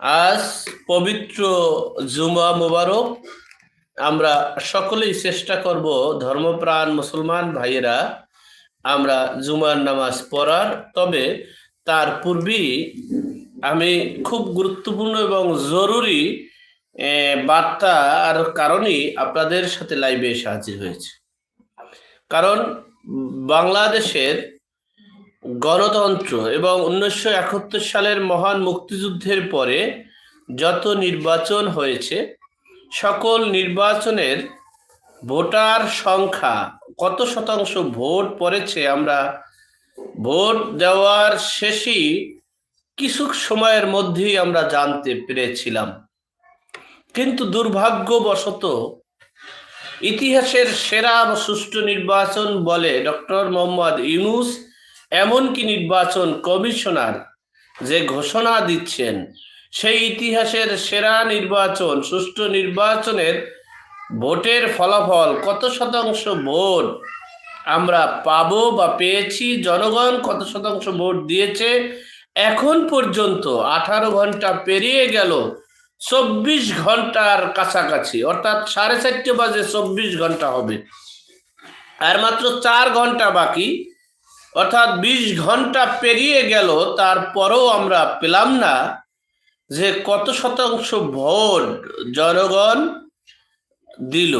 আজ পবিত্র জুমা মোবারক। আমরা সকলেই চেষ্টা করব ধর্মপ্রাণ মুসলমান ভাইয়েরা, আমরা জুমার নামাজ পড়ার। তবে তার পূর্বেই আমি খুব গুরুত্বপূর্ণ এবং জরুরি বার্তা বার্তার কারণেই আপনাদের সাথে লাইভে এসে হাজির হয়েছে। কারণ বাংলাদেশের গণতন্ত্র এবং উনিশশো একাত্তর সালের মহান মুক্তিযুদ্ধের পরে যত নির্বাচন হয়েছে, সকল নির্বাচনের ভোটার সংখ্যা কত শতাংশ ভোট পড়েছে আমরা ভোট দেওয়ার শেষেই কিছু সময়ের মধ্যেই আমরা জানতে পেরেছিলাম। কিন্তু দুর্ভাগ্যবশত ইতিহাসের সেরা সুষ্ঠু নির্বাচন বলে ডক্টর মোহাম্মদ ইউনুস এমনকি নির্বাচন কমিশনার যে ঘোষণা দিচ্ছেন, সেই ইতিহাসের সেরা নির্বাচন, সুষ্ঠু নির্বাচনের ভোটের ফলাফল কত শতাংশ ভোট আমরা পাবো বা পেয়েছি? জনগণ কত শতাংশ ভোট দিয়েছে? এখন পর্যন্ত আঠারো ঘণ্টা পেরিয়ে গেল, চব্বিশ ঘণ্টার কাছাকাছি, অর্থাৎ সাড়ে চারটে বাজে চব্বিশ ঘণ্টা হবে। আর মাত্র চার ঘণ্টা বাকি অর্থাৎ বিশ ঘণ্টা পেরিয়ে গেল, তারপরেও আমরা পেলাম না যে কত শতাংশ ভোট জনগণ দিল।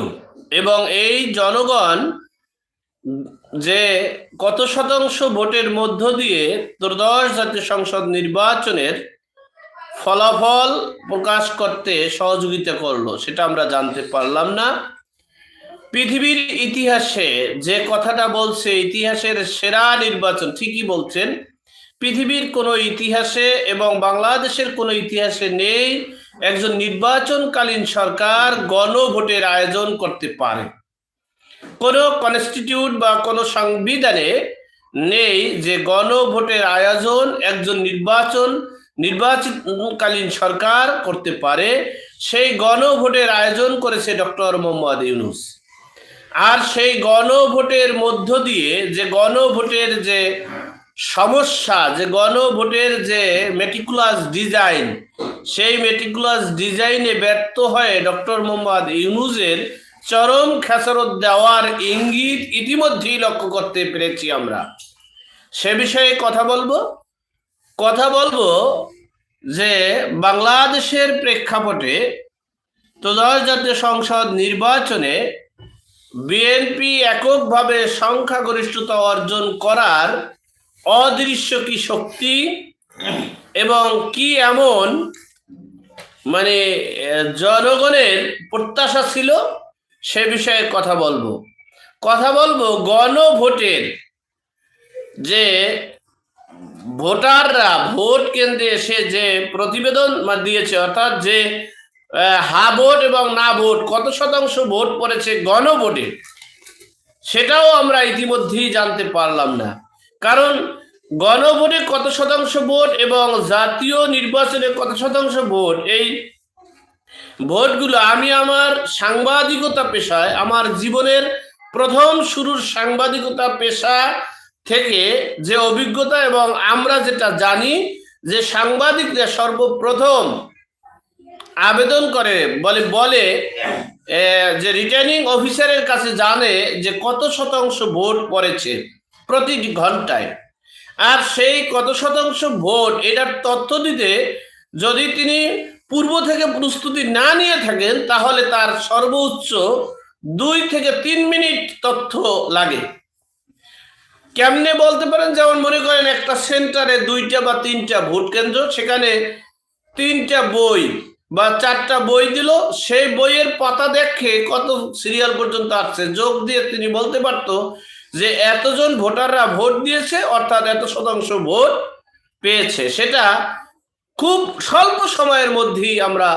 এবং এই জনগণ যে কত শতাংশ ভোটের মধ্য দিয়ে ত্রয়োদশ জাতীয় সংসদ নির্বাচনের ফলাফল প্রকাশ করতে সহযোগিতা করল, সেটা আমরা জানতে পারলাম না। পৃথিবীর ইতিহাসে যে কথাটা বলছে, ইতিহাসের সেরা নির্বাচন ঠিকই বলছেন। পৃথিবীর কোনো ইতিহাসে এবং বাংলাদেশের কোনো ইতিহাসে নেই একজন নির্বাচনকালীন সরকার গণভোটের আয়োজন করতে পারে। কোনো কনস্টিটিউট বা কোনো সংবিধানে নেই যে গণভোটের আয়োজন একজন নির্বাচন, নির্বাচনকালীন সরকার করতে পারে। সেই গণভোটের আয়োজন করেছে ডক্টর মোহাম্মদ ইউনুস। আর সেই গণভোটের মধ্য দিয়ে যে গণভোটের যে সমস্যা, যে গণভোটের যে মেটিকুলাস ডিজাইন সেই মেটিকুলাস ডিজাইনে ব্যর্থ হয়ে ডক্টর মোহাম্মদ ইউনুজের চরম খেসারত দেওয়ার ইঙ্গিত ইতিমধ্যেই লক্ষ্য করতে পেরেছি আমরা। সে বিষয়ে কথা বলব? কথা বলব যে বাংলাদেশের প্রেক্ষাপটে ত্রয়োদশ জাতীয় সংসদ নির্বাচনে বিএনপি এককভাবে সংখ্যাগরিষ্ঠতা অর্জন করার অদৃশ্য কি শক্তি এবং কি এমন মানে জনগণের প্রত্যাশা ছিল সে বিষয়ে কথা বলব। কথা বলব গণভোটের, যে ভোটাররা ভোট কেন্দ্রে এসে যে প্রতিবেদন দিয়েছে, অর্থাৎ যে হা ভোট এবং না ভোট, কত শতাংশ ভোট পড়েছে গণভোটে? সেটাও আমরা ইতিমধ্যেই জানতে পারলাম না। কারণ গণভোটে কত শতাংশ ভোট এবং জাতীয় নির্বাচনে কত শতাংশ ভোট, এই ভোটগুলো আমি আমার সাংবাদিকতা পেশায়, আমার জীবনের প্রথম শুরুর সাংবাদিকতা পেশা থেকে যে অভিজ্ঞতা এবং আমরা যেটা জানি যে সাংবাদিকরা সর্বপ্রথম আবেদন করে, বলে বলে যে রিটার্নিং অফিসারের কাছে জানে যে কত শতাংশ ভোট পড়েছে প্রতি ঘন্টায়। আর সেই কত শতাংশ ভোট, এটার তথ্য দিতে যদি তিনি পূর্ব থেকে প্রস্তুতি না নিয়ে থাকেন, তাহলে তার সর্বোচ্চ দুই থেকে তিন মিনিট তথ্য লাগে। কেমনে বলতে পারেন? যেমন মনে করেন একটা সেন্টারে দুইটা বা তিনটা ভোট কেন্দ্র, সেখানে তিনটা বই বা চারটা বই দিল, সেই বইয়ের পাতা দেখে কত সিরিয়াল পর্যন্ত আসছে, যোগ দিয়ে তিনি বলতে পারত যে এতজন ভোটাররা ভোট দিয়েছে, অর্থাৎ এত শতাংশ ভোট পেয়েছে। সেটা খুব স্বল্প সময়ের মধ্যেই আমরা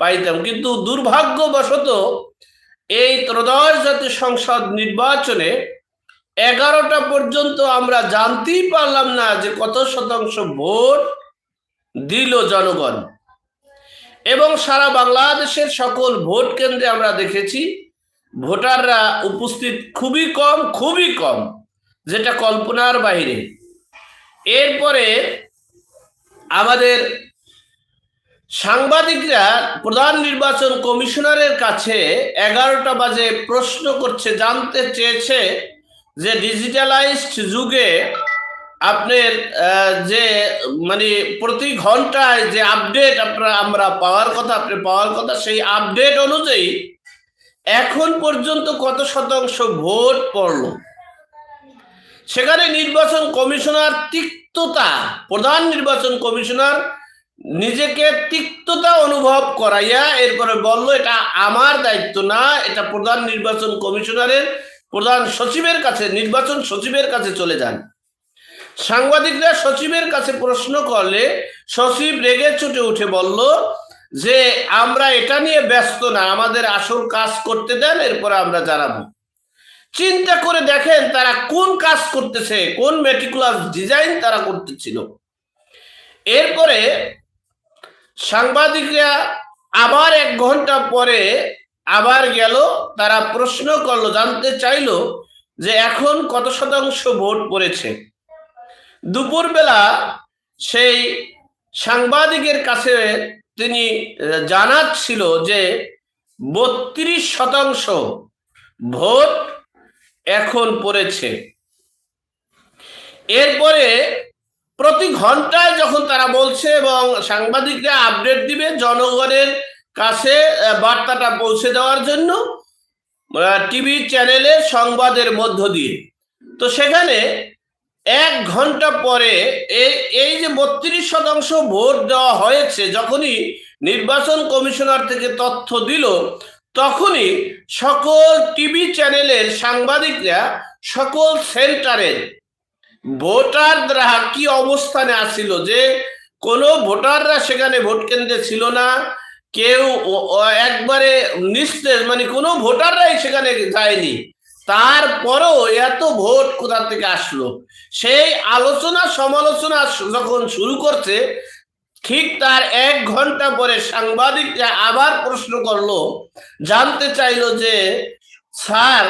পাইতাম। কিন্তু দুর্ভাগ্যবশত এই ত্রয়োদশ জাতীয় সংসদ নির্বাচনে এগারোটা পর্যন্ত আমরা জানতেই পারলাম না যে কত শতাংশ ভোট দিল জনগণ। এবং সারা বাংলাদেশের সকল ভোট কেন্দ্রে আমরা দেখেছি, ভোটাররা উপস্থিত খুবই কম খুবই কম, যেটা কল্পনার বাইরে। এরপরে আমাদের সাংবাদিকরা প্রধান নির্বাচন কমিশনারের কাছে এগারোটা বাজে প্রশ্ন করছে, জানতে চেয়েছে যে ডিজিটালাইজড যুগে আপনার যে মানে প্রতি ঘন্টায় যে আপডেট আপনার, আমরা পাওয়ার কথা, আপনি পাওয়ার কথা, সেই আপডেট অনুযায়ী এখন পর্যন্ত কত শতাংশ ভোট পড়ল? সেখানে নির্বাচন কমিশনার তিক্ততা, প্রধান নির্বাচন কমিশনার নিজেকে তিক্ততা অনুভব করাইয়া এরপরে বলল, এটা আমার দায়িত্ব না, এটা প্রধান নির্বাচন কমিশনারের, প্রধান সচিবের কাছে, নির্বাচন সচিবের কাছে চলে যান। সাংবাদিকরা সচিবের কাছে প্রশ্ন করলে সচিব রেগে চটে উঠে বলল যে, আমরা এটা নিয়ে ব্যস্ত না, আমাদের আসল কাজ করতে দেন, এরপরে আমরা জানাব। চিন্তা করে দেখেন তারা কোন কাজ করতেছে, কোন মেটিকুলার ডিজাইন তারা করতেছিল। এরপরে সাংবাদিকরা আবার এক ঘণ্টা পরে আবার গেল, তারা প্রশ্ন করল, জানতে চাইলো যে এখন কত শতাংশ ভোট পড়েছে। দুপুরবেলা সেই সাংবাদিকের কাছে তিনি জানাচ্ছিল যে বত্রিশ শতাংশ ভোট এখন পড়েছে। এরপরে প্রতি ঘন্টায় যখন তারা বলছে এবং সাংবাদিকরা আপডেট দিবে জনগণের কাছে বার্তাটা পৌঁছে দেওয়ার জন্য টিভি চ্যানেলে সংবাদের মধ্য দিয়ে। তো সেখানে এক ঘণ্টা পরে এই এই যে বত্রিশ শতাংশ ভোট দেওয়া হয়েছে, যখনই নির্বাচন কমিশনার থেকে তথ্য দিল, তখনই সকল টিভি চ্যানেলের সাংবাদিকরা সকল সেন্টারের ভোটাররা কি অবস্থানে আসছিল যে কোনো ভোটাররা সেখানে ভোট কেন্দ্রে ছিল না, কেউ একবারে নিস্তেজ মানে কোনো ভোটাররাই সেখানে যায়নি। তারপরেও এত ভোট কোথা থেকে আসলো? সেই আলোচনা, সমালোচনা যখন শুরু করছে, ঠিক তার এক ঘণ্টা পরে সাংবাদিকরা আবার প্রশ্ন করল, জানতে চাইলো যে, স্যার,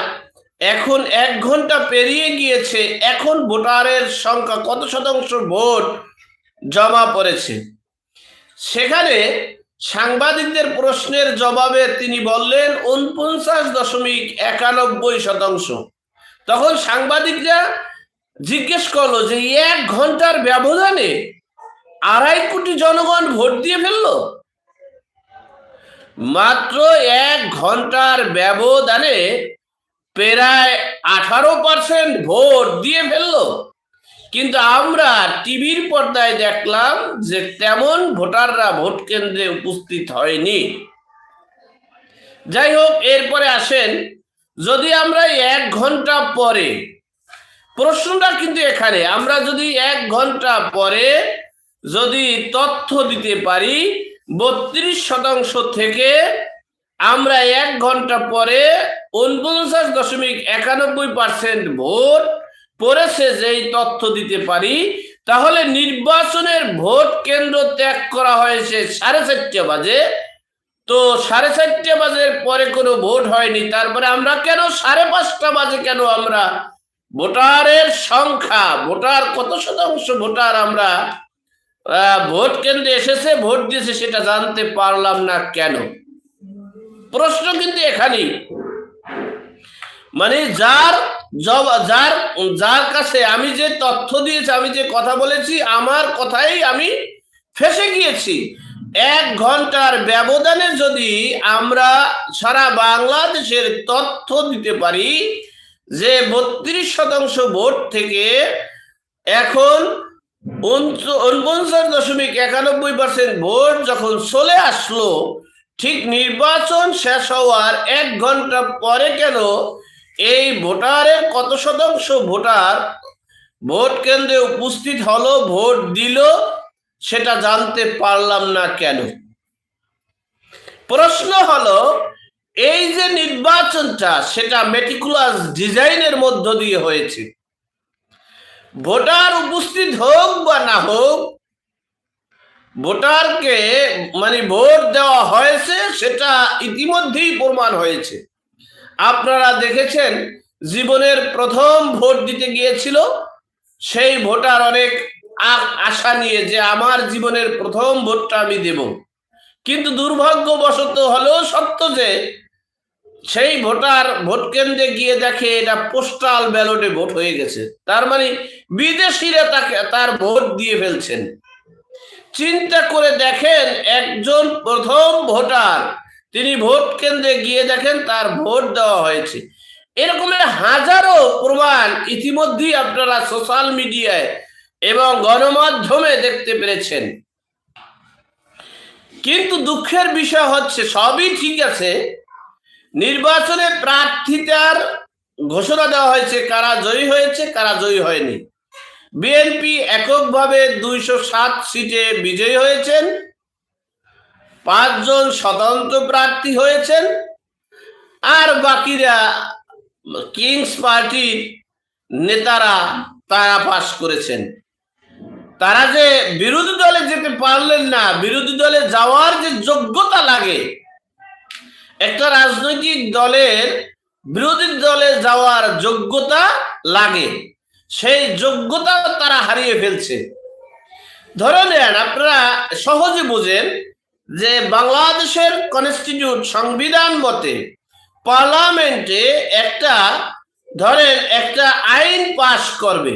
এখন এক ঘণ্টা পেরিয়ে গিয়েছে, এখন ভোটারের সংখ্যা কত শতাংশ ভোট জমা পড়েছে? সেখানে সাংবাদিকদের প্রশ্নের জবাবে তিনি বললেন উনপঞ্চাশ দশমিক একানব্বই শতাংশ। তখন সাংবাদিকরা জিজ্ঞেস করল যে এক ঘণ্টার ব্যবধানে আড়াই কোটি জনগণ ভোট দিয়ে ফেলল? মাত্র এক ঘণ্টার ব্যবধানে প্রায় আঠারো পার্সেন্ট ভোট দিয়ে ফেলল। কিন্তু আমরা টিভির পর্দায় দেখলাম যে তেমন ভোটাররা ভোট কেন্দ্রে উপস্থিত হয়নি। যাই হোক, এরপরে আসেন। যদি আমরা এক ঘণ্টা পরে, প্রশ্নটা কিন্তু এখানে, আমরা যদি এক ঘণ্টা পরে যদি তথ্য দিতে পারি, বত্রিশ শতাংশ থেকে আমরা এক ঘণ্টা পরে উনপঞ্চাশ দশমিক একানব্বই পার্সেন্ট ভোট পড়েছে যেই তথ্য দিতে পারি, তাহলে নির্বাচনের ভোট কেন্দ্র ত্যাগ করা হয়েছে সাড়ে চারটে বাজে। তো সাড়ে চারটে বাজের পরে কোনো ভোট হয়নি, তারপরে আমরা কেন সাড়ে পাঁচটা বাজে কেন আমরা? ভোটারের সংখ্যা, ভোটার কত শতাংশ ভোটার আমরা? ভোট কেন্দ্রে এসেছে, ভোট দিয়েছে, সেটা জানতে পারলাম না কেন? প্রশ্ন কিন্তু এখানেই। মানে যার যার যার কাছে আমি যে তথ্য দিয়েছি, আমি যে কথা বলেছি, আমার কথাই আমি ফেসে গিয়েছি। এক ঘণ্টার ব্যবধানে যদি আমরা সারা বাংলাদেশের তথ্য দিতে পারি যে বত্রিশ শতাংশ ভোট থেকে এখন উনপঞ্চাশ দশমিক একানব্বই পার্সেন্ট ভোট যখন চলে আসলো, ঠিক নির্বাচন শেষ হওয়ার এক ঘণ্টা পরে কেন এই ভোটারের কত শতাংশ ভোটার ভোট কেন্দ্রে উপস্থিত হলো, ভোট দিল, সেটা জানতে পারলাম না কেন? প্রশ্ন হলো, এই যে নির্বাচনটা, সেটা মেটিকুলাস ডিজাইনের মধ্য দিয়ে হয়েছে। ভোটার উপস্থিত হোক বা না হোক, ভোটারকে মানে ভোট দেওয়া হয়েছে, সেটা ইতিমধ্যেই প্রমাণ হয়েছে। আপনারা দেখেছেন জীবনের প্রথম ভোট দিতে গিয়েছিল। সেই ভোটার অনেক আশা নিয়ে যে আমার জীবনের প্রথম ভোটটা আমি দেব। কিন্তু দুর্ভাগ্যবশত হলেও সত্য যে সেই ভোটার ভোট কেন্দ্রে গিয়ে দেখে এটা পোস্টাল ব্যালটে ভোট হয়ে গেছে। তার মানে বিদেশিরা তাকে তার ভোট দিয়ে ফেলছেন। চিন্তা করে দেখেন একজন প্রথম ভোটার তিনি ভোট কেন্দ্রে গিয়ে দেখেন তার ভোট দেওয়া হয়েছে। এরকমের হাজারো প্রমাণ ইতিমধ্যেই আপনারা সোশ্যাল মিডিয়ায় এবং গণমাধ্যমে দেখতে পেরেছেন। কিন্তু দুঃখের বিষয় হচ্ছে, সবই ঠিক আছে। নির্বাচনে প্রার্থীতার ঘোষণা দেওয়া হয়েছে কারা জয়ী হয়েছে, কারা জয়ী হয়নি। বিএনপি এককভাবে দুইশো সাত সিটে বিজয়ী হয়েছেন। পাঁচজন স্বতন্ত্র প্রার্থী হয়েছেন আর বাকিরা কিংস পার্টির নেতারা তারা পাশ করেছেন। তারা যে বিরোধী দলে যেতে পারলেন না, বিরোধী দলে যাওয়ার যে যোগ্যতা লাগে, একটা রাজনৈতিক দলের বিরোধী দলে যাওয়ার যোগ্যতা লাগে, সেই যোগ্যতা তারা হারিয়ে ফেলছে। ধরে নেন, আপনারা সহজে বোঝেন যে বাংলাদেশের কনস্টিটিউট সংবিধান মতে পার্লামেন্টে একটা, ধরেন একটা আইন পাশ করবে।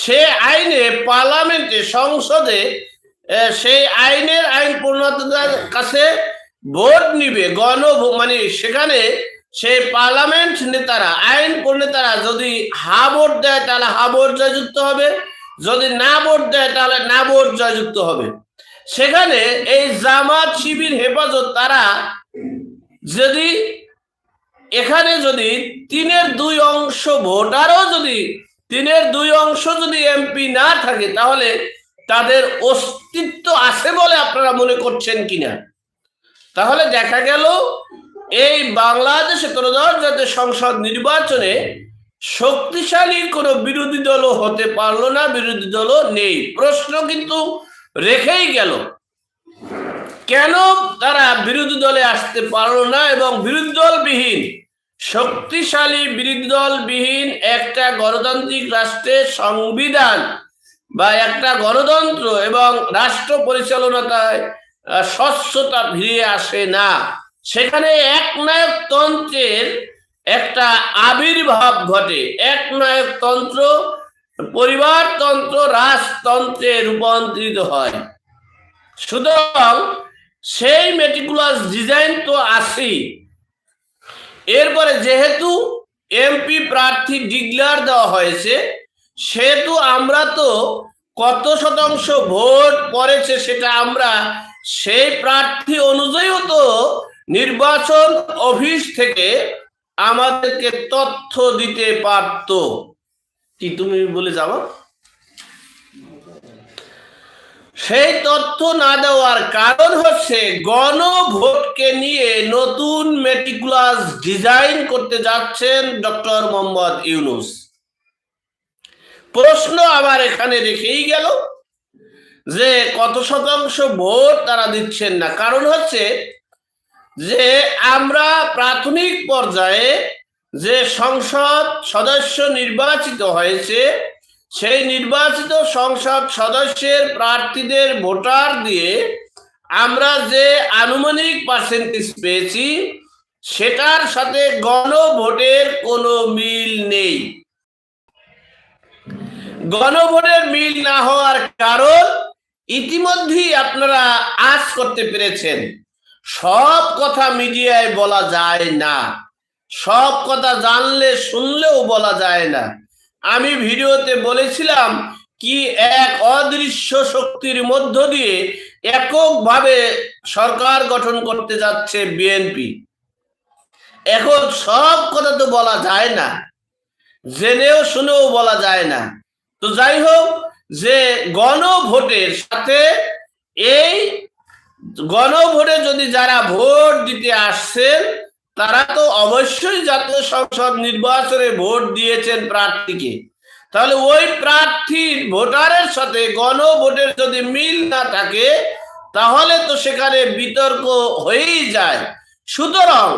সে আইনে পার্লামেন্টে, সংসদে সেই আইনের আইন পূর্ণতার কাছে ভোট নিবে, গণ মানে সেখানে সেই পার্লামেন্ট নেতারা, আইন প্রণেতারা যদি হা ভোট দেয় তাহলে হা ভোট জয়যুক্ত হবে, যদি না ভোট দেয় তাহলে না ভোট জয়যুক্ত হবে। সেখানে এই জামাত শিবির হেফাজত তারা যদি এখানে যদি তিনের দুই অংশ ভোটারও যদি তিনের দুই অংশ যদি এমপি না থাকে, তাহলে তাদের অস্তিত্ব আছে বলে আপনারা মনে করছেন কিনা? তাহলে দেখা গেল এই বাংলাদেশে ত্রয়োদশ জাতীয় সংসদ নির্বাচনে শক্তিশালী কোনো বিরোধী দলও হতে পারল না, বিরোধী দলও নেই। প্রশ্ন কিন্তু রেখেই গেল। কেন তারা বিরোধী দলে আসতে পারল না এবং বিরোধী দলবিহীন, শক্তিশালী বিরোধী দলবিহীন একটা গণতান্ত্রিক রাষ্ট্রের সংবিধান বা একটা গণতন্ত্র এবং রাষ্ট্র পরিচালনায় স্বচ্ছতা ফিরে আসে না। সেখানে একনায়ক তন্ত্রের একটা আবির্ভাব ঘটে। একনায়ক তন্ত্র পরিবারতন্ত্র, রাজতন্ত্রে রূপান্তরিত হয়। সুতরাং সেই মেটিকুলাস ডিজাইন তো আছেই। এরপরে যেহেতু এমপি প্রার্থী ডিক্লেয়ার দেওয়া হয়েছে, সেহেতু আমরা তো কত শতাংশ ভোট পড়েছে সেটা আমরা সেই প্রার্থী অনুযায়ীও তো নির্বাচন অফিস থেকে আমাদেরকে তথ্য দিতে পারত। কি তুমি বলে যাব সেই তথ্য না দেওয়ার কারণ হচ্ছে গণভোটকে নিয়ে নতুন মেটিকুলাস ডিজাইন করতে যাচ্ছেন ডক্টর মোহাম্মদ ইউনুস। প্রশ্ন আবার এখানে রেখেই গেল যে কত শতাংশ ভোট তারা দিচ্ছেন না। কারণ হচ্ছে যে আমরা প্রাথমিক পর্যায়ে যে সংসদ সদস্য নির্বাচিত হয়েছে, সেই নির্বাচিত সংসদ সদস্যের প্রার্থীদের ভোটার দিয়ে আমরা যে আনুমানিক পার্সেন্টেজ পেয়েছি, সেটার সাথে গণভোটের কোনো মিল নেই। গণভোটের মিল না হওয়ার কারণ ইতিমধ্যেই আপনারা আজ করতে পেরেছেন। সব কথা মিডিয়ায় বলা যায় না। সব কথা জানলে, শুনলেও বলা যায় না। আমি ভিডিওতে বলেছিলাম কি এক অদৃশ্য শক্তির মধ্য দিয়ে এককভাবে সরকার গঠন করতে যাচ্ছে বিএনপি। এখন সব কথা তো বলা যায় না। জেনেও শুনেও বলা যায় না। তো যাই হোক, যে গণভোটের সাথে এই গণভোটে যদি যারা ভোট দিতে আসছেন তারা তো অবশ্যই জাতীয় সংসদ নির্বাচনে ভোট দিয়েছেন প্রার্থীকে। তাহলে ওই প্রার্থীর ভোটারের সাথে গণভোটের যদি মিল না থাকে, তাহলে তো সেখানে বিতর্ক হয়েই যায়। সুতরাং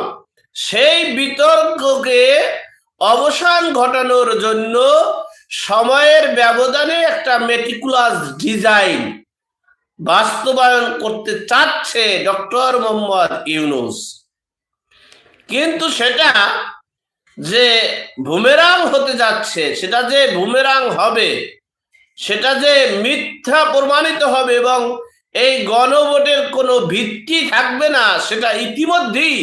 সেই বিতর্ককে অবসান ঘটানোর জন্য সময়ের ব্যবধানে একটা মেটিকুলাস ডিজাইন বাস্তবায়ন করতে চাচ্ছে ডক্টর মোহাম্মদ ইউনুস। কিন্তু সেটা যে বুমেরাং হতে যাচ্ছে, সেটা যে বুমেরাং হবে, সেটা যে মিথ্যা প্রমাণিত হবে এবং এই গণভোটের কোনো ভিত্তি থাকবে না, সেটা ইতিমধ্যেই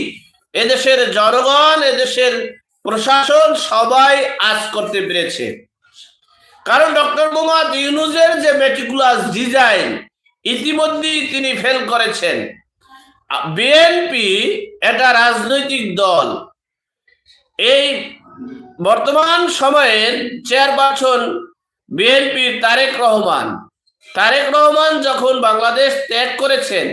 এদেশের জনগণ, এদেশের প্রশাসন সবাই আজ করতে পেরেছে। কারণ ডক্টর মোহাম্মদ ইউনুসের যে মেটিকুলাস ডিজাইন, ইতিমধ্যেই তিনি ফেল করেছেন। বিএনপি এটা রাজনৈতিক দল। এই বর্তমান সময়ের চেয়ারপারসন বিএনপির তারেক রহমান। তারেক রহমান যখন বাংলাদেশ ত্যাগ করেছেন,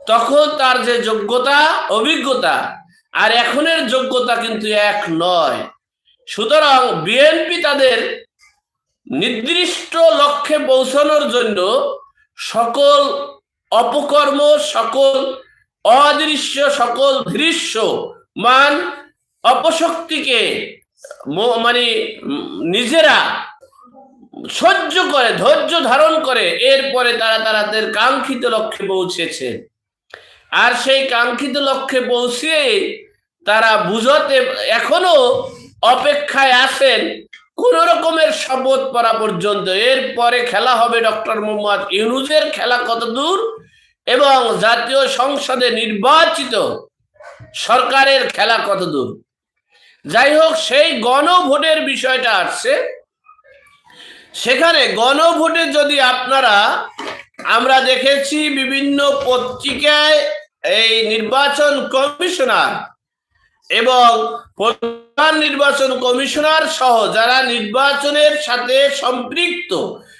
তখন তার যে যোগ্যতা, অভিজ্ঞতা, আর এখনের যোগ্যতা কিন্তু এক নয়। সুতরাং বিএনপি তাদের নির্দিষ্ট লক্ষ্যে পৌঁছানোর জন্য সকল অপকর্ম, সকল অদৃশ্য সকল দৃশ্য মান অপশক্তিকে মানে নিজেরা সহ্য করে, ধৈর্য ধারণ করে, এরপরে তারা তাদের কাঙ্ক্ষিত লক্ষ্যে পৌঁছেছে। আর সেই কাঙ্ক্ষিত লক্ষ্যে পৌঁছে তারা বুঝতে এখনও অপেক্ষায় আছেন কোন রকমের শপথ পড়া পর্যন্ত। এরপরে খেলা হবে ডক্টর মোহাম্মদ ইউনুজের খেলা কত দূর এবং জাতীয় সংসদে নির্বাচিত সরকারের খেলা কত দূর যাই হোক, সেই গণভোটের বিষয়টা আসছে। সেখানে গণভোটে যদি আপনারা, আমরা দেখেছি বিভিন্ন পত্রিকায় এই নির্বাচন কমিশনার এবং প্রধান নির্বাচন কমিশনার সহ যারা নির্বাচনের সাথে সম্পৃক্ত,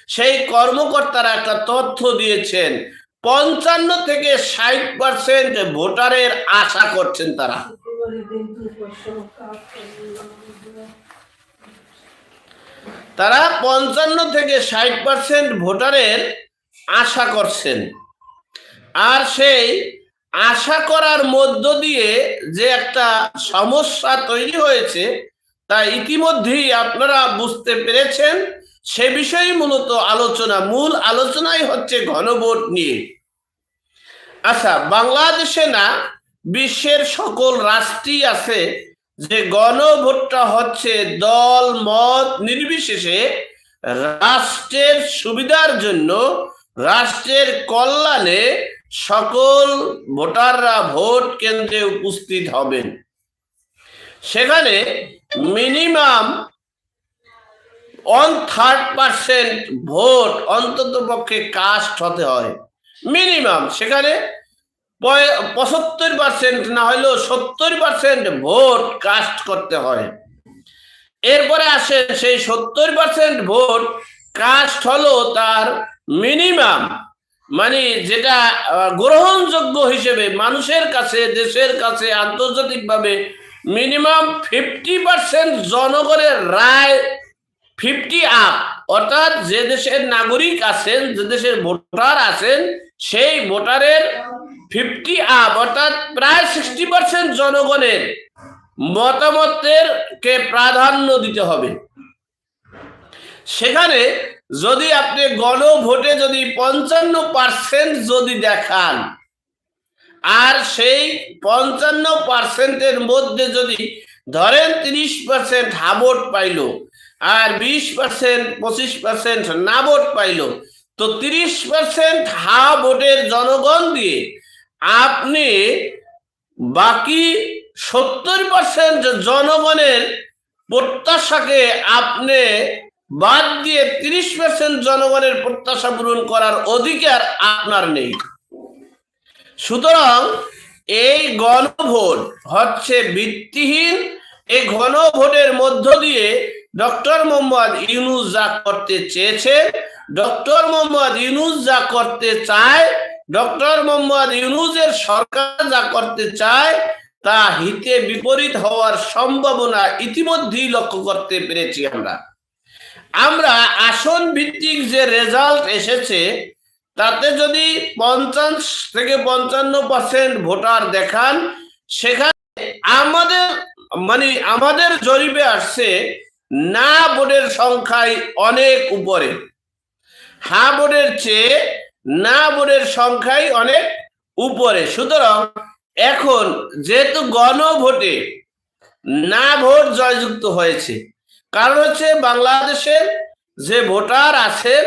সেই কর্মকর্তারা একটা তথ্য দিয়েছেন। পঞ্চান্ন থেকে ষাট পার্সেন্ট ভোটারের আশা করছেন তারা। তারা পঞ্চান্ন থেকে ষাট পার্সেন্ট ভোটারের আশা করছেন। আর সেই আশা করার মধ্য দিয়ে যে একটা সমস্যা তৈরি হয়েছে, তা ইতিমধ্যেই আপনারা বুঝতে পেরেছেন। সে বিষয়ে মূলত আলোচনা, মূল আলোচনাই হচ্ছে ঘনভোট নিয়ে। আচ্ছা বাংলাদেশে না, বিশ্বের সকল রাষ্ট্রই আছে যে গণভোটটা হচ্ছে দল, মত নির্বিশেষে রাষ্ট্রের সুবিধার জন্য রাষ্ট্রের কল্যাণে সকল ভোটাররা ভোট কেন্দ্রে উপস্থিত হবেন। সেখানে minimum one third percent vote অন্তত পক্ষে কাস্ট হতে হয়। মিনিমাম সেখানে পঁচাত্তর পার্সেন্ট না হলেও সত্তর পার্সেন্ট ভোট কাস্ট করতে হয়। এরপরে আসে সেই সত্তর পার্সেন্ট ভোট কাস্ট হলো তার মিনিমাম মানে যেটা গ্রহণযোগ্য হিসেবে মানুষের কাছে, দেশের কাছে আন্তর্জাতিকভাবে মিনিমাম ফিফটি পার্সেন্ট জনগণের রায় ফিফটি আপ, অর্থাৎ যে দেশের নাগরিক আছেন, যে দেশের ভোটার আছেন, সেই ভোটারের ফিফটি আপ, অর্থাৎ প্রায় সিক্সটি পার্সেন্ট জনগণের মতামতের কে প্রাধান্য দিতে হবে। সেখানে যদি আপনি গণভোটে যদি পঞ্চান্ন পার্সেন্ট যদি দেখান, আর সেই পঞ্চান্ন পার্সেন্টের মধ্যে যদি ধরেন তিরিশ পার্সেন্ট হা ভোট পাইলো আর বিশ পার্সেন্ট পঁচিশ পার্সেন্ট না ভোট পাইলো, তো তিরিশ পার্সেন্ট হা ভোটের জনগণ দিয়ে আপনি বাকি সত্তর পার্সেন্ট জনগণের প্রত্যাশাকে আপনি বাদ দিয়ে তিরিশ পার্সেন্ট জনগণের প্রত্যাশা পূরণ করার অধিকার আপনার নেই। সুতরাং এই গণভোট হচ্ছে ভিত্তিহীন, এই গণভোটের মধ্য দিয়ে ডক্টর মোহাম্মদ ইউনুস যা করতে চেয়েছে, ডক্টর মোহাম্মদ ইউনুস যা করতে চায়, ডক্টর মোহাম্মদ ইউনুসের সরকার যা করতে চায়, তা হিতে বিপরীত হওয়ার সম্ভাবনা ইতিমধ্যেই লক্ষ্য করতে পেরেছি আমরা। আমরা আসন ভিত্তিক যে রেজাল্ট এসেছে, তাতে যদি পঞ্চাশ থেকে পঞ্চান্ন পার্সেন্ট ভোটার দেখান, সেখানে আমাদের মানে আমাদের জরিপে আসছে না ভোটের সংখ্যায় অনেক উপরে। হা ভোটের চেয়ে না ভোটের সংখ্যাই অনেক উপরে। সুতরাং এখন যেহেতু গণভোটে না ভোট জয়যুক্ত হয়েছে, কারণ হচ্ছে বাংলাদেশের যে ভোটার আছেন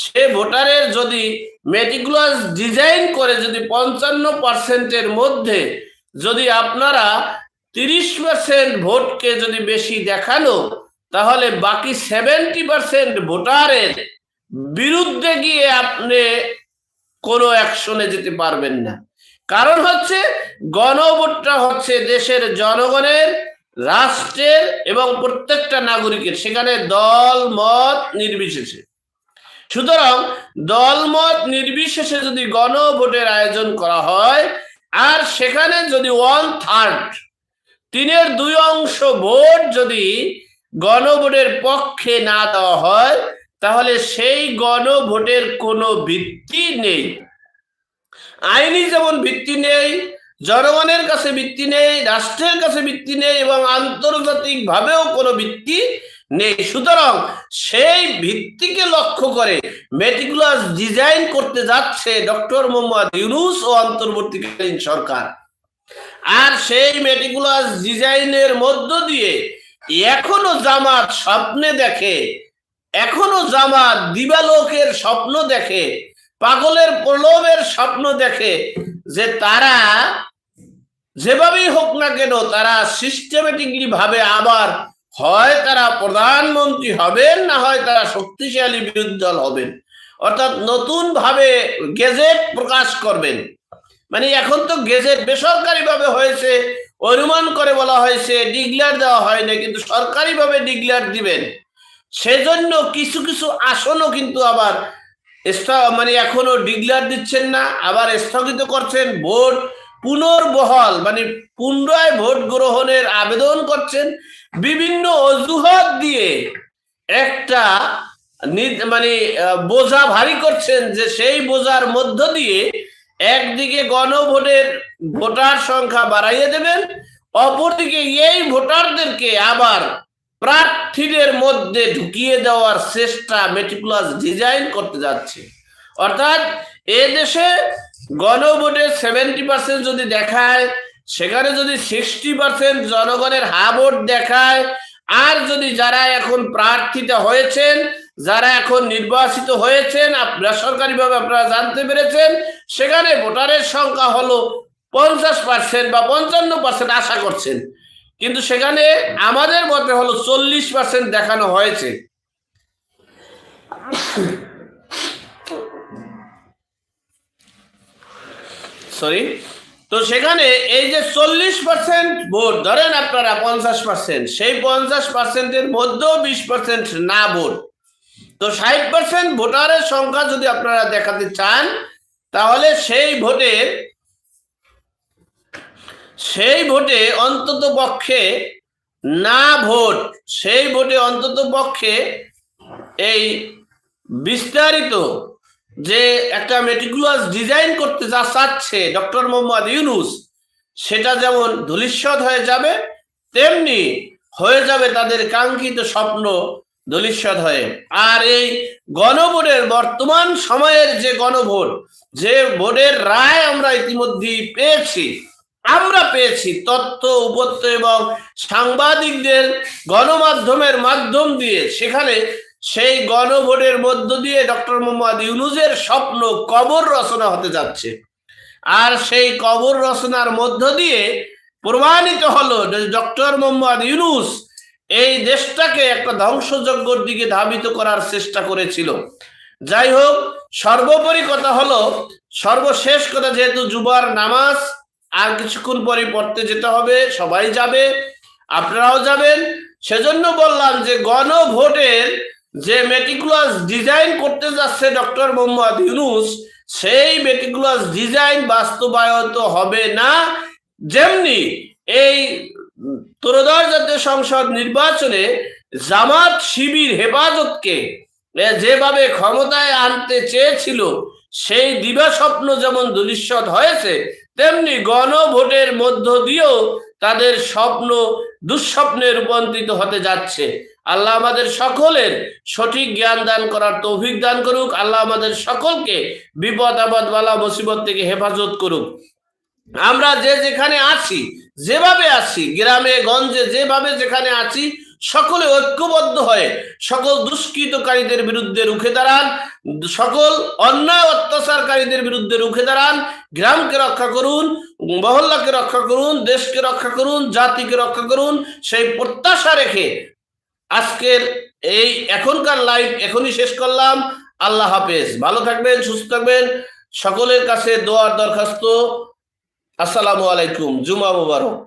সে ভোটারের যদি মেটিকুলাস ডিজাইন করে, যদি পঞ্চান্ন পার্সেন্টের মধ্যে যদি আপনারা তিরিশ পার্সেন্ট ভোটকে যদি বেশি দেখানো তাহলে বাকি সেভেন্টি পার্সেন্ট ভোটারের বিরুদ্ধে গিয়ে আপনি কোনো অ্যাকশনে যেতে পারবেন না। কারণ হচ্ছে গণভোটটা হচ্ছে দেশের জনগণের, রাষ্ট্রের এবং প্রত্যেকটা নাগরিকের, সেখানে দল, মত নির্বিশেষে। সুতরাং দল, মত নির্বিশেষে যদি গণভোটের আয়োজন করা হয়, আর সেখানে যদি ওয়ান থার্ড তিনের দুই অংশ ভোট যদি গণভোটের পক্ষে না দেওয়া হয়, তাহলে সেই গণভোটের কোনো ভিত্তি নেই। আইনি যেমন ভিত্তি নেই, জনগণের কাছে ভিত্তি নেই, রাষ্ট্রের কাছে ভিত্তি নেই এবং আন্তর্জাতিক ভাবেও কোনো ভিত্তি নেই। সুতরাং সেই ভিত্তিকে লক্ষ্য করে মেটিকুলাস ডিজাইন করতে যাচ্ছে ডক্টর মোহাম্মদ ইউনুস ও অন্তর্বর্তীকালীন সরকার। আর সেই মেটিকুলাস ডিজাইনের মধ্য দিয়ে এখনও জামাত স্বপ্নে দেখে, এখনও জামাত দিবালোকের স্বপ্ন দেখে, পাগলের প্রলোভের স্বপ্ন দেখে যে তারা যেভাবেই হোক না কেন তারা সিস্টেমেটিকলি ভাবে আবার হয় তারা প্রধানমন্ত্রী হবেন, না হয় তারা শক্তিশালী বিরোধী দল হবেন। অর্থাৎ নতুন ভাবে গেজেট প্রকাশ করবেন। মানে এখন তো গেজেট বেসরকারি ভাবে হয়েছে, অনুমান করে বলা হয়েছে, ডিগলার দেওয়া হয় না কিন্তু সরকারি ভাবে ডিগলার দিবেন। সেজন্য কিছু কিছু আসনও কিন্তু আবার মানে এখনও ডিগলার দিচ্ছেন না, আবার স্থগিত করছেন, ভোট পুনর্বহল মানে পুনরায় ভোট গ্রহণের আবেদন করছেন, বিভিন্ন অজুহাত দিয়ে একটা মানে বোঝা ভারী করছেন যে সেই বোঝার মধ্য দিয়ে একদিকে গণভোটের ভোটার সংখ্যা বাড়াইয়ে দেবেন, অপরদিকে এই ভোটারদেরকে আবার প্রার্থীদের মধ্যে ঢুকিয়ে দেওয়ার চেষ্টা মেটিকুলাস ডিজাইন করতে যাচ্ছে। অর্থাৎ এ দেশে গণভোটে সেভেন্টি পার্সেন্ট যদি দেখায়, সেখানে যদি সিক্সটি পার্সেন্ট জনগণের হা ভোট দেখায়, আর যদি যারা এখন প্রার্থীতা হয়েছেন যারা এখন নির্বাচিত হয়েছেন বেসরকারিভাবে আপনারা জানতে পেরেছেন, সেখানে ভোটারের সংখ্যা হলো পঞ্চাশ পার্সেন্ট বা পঞ্চান্ন পার্সেন্ট আশা করছেন। কিন্তু সেখানে আমাদের মতে হলো চল্লিশ পার্সেন্ট দেখানো হয়েছে। সরি তো সেখানে এই যে চল্লিশ পার্সেন্ট ভোট, ধরেন আপনারা পঞ্চাশ পার্সেন্ট সেই পঞ্চাশ পার্সেন্টের মধ্যেও বিশ পার্সেন্ট না ভোট। তো ষাট পার্সেন্ট ভোটারের সংখ্যা যদি আপনারা দেখাতে চান, তাহলে সেই ভোটের সেই ভোটে অন্তত পক্ষে না ভোট, সেই ভোটে অন্তত পক্ষে এই বিস্তারিত যে একটা মেটিকুলাস ডিজাইন করতে যা চাচ্ছে ডক্টর মোহাম্মদ ইউনুস, সেটা যেমন ধূলিস্বৎ হয়ে যাবে, তেমনি হয়ে যাবে তাদের কাঙ্ক্ষিত স্বপ্ন ধূলিস্বৎ হয়ে। আর এই গণভোটের বর্তমান সময়ের যে গণভোট, যে ভোটের রায় আমরা ইতিমধ্যেই পেয়েছি, আমরা পেয়েছি তথ্য, উপত্য এবং সাংবাদিকদের গণমাধ্যমের মাধ্যম দিয়ে। সেখানে সেই গণভোটের মধ্য দিয়ে ডক্টর মোহাম্মদ ইউনুসের স্বপ্ন কবর রচনা হতে যাচ্ছে। আর সেই কবর রচনার মধ্য দিয়ে প্রমাণিত হলো ডক্টর মোহাম্মদ ইউনুস এই দেশটাকে একটা ধ্বংসযজ্ঞর দিকে ধাবিত করার চেষ্টা করেছিল। যাই হোক, সর্বোপরি কথা হলো, সর্বশেষ কথা যেহেতু জুবার নামাজ, আর কিছুক্ষণ পরে পড়তে যেতে হবে, সবাই যাবে, আপনারাও যাবেন। সেজন্য বললাম যে গণভোটের যে মেটিকুলাস ডিজাইন করতে যাচ্ছে ডক্টর মোহাম্মদ ইউনুস, সেই মেটিকুলাস ডিজাইন বাস্তবায়িত হবে না। যেমনি এই ত্রয়োদশ জাতীয় সংসদ নির্বাচনে জামাত শিবির হেফাজতকে যেভাবে ক্ষমতায় আনতে চেয়েছিল, সেই দিবা স্বপ্ন যেমন দুলিশ্বত হয়েছে, তেমনি গণভোটের মধ্য দিয়েও তাদের স্বপ্ন দুঃস্বপ্নে রূপান্তরিত হতে যাচ্ছে। আল্লাহ আমাদের সকলের সঠিক জ্ঞান দান করার তৌফিক দান করুক। আল্লাহ আমাদের সকলকে বিপদ আপদ বালা মুসিবত থেকে হেফাজত করুক। আমরা যে যেখানে আছি যেভাবে আছি, গ্রামে, গঞ্জে, যেভাবে যেখানে আছি, সকলে ঐক্যবদ্ধ হয়ে সকল দুষ্কৃতকারীদের বিরুদ্ধে রুখে দাঁড়ান, সকল অন্যায় অত্যাচারকারীদের বিরুদ্ধে রুখে দাঁড়ান, গ্রামকে রক্ষা করুন, মহল্লাকে রক্ষা করুন, দেশকে রক্ষা করুন, জাতিকে রক্ষা করুন, সেই প্রত্যাশা রেখে আজকের এই এখনকার লাইভ এখনই শেষ করলাম। আল্লাহ হাফেজ। ভালো থাকবেন, সুস্থ থাকবেন। সকলের কাছে দোয়ার দরখাস্ত। আসসালামু আলাইকুম জুমা মুবারক।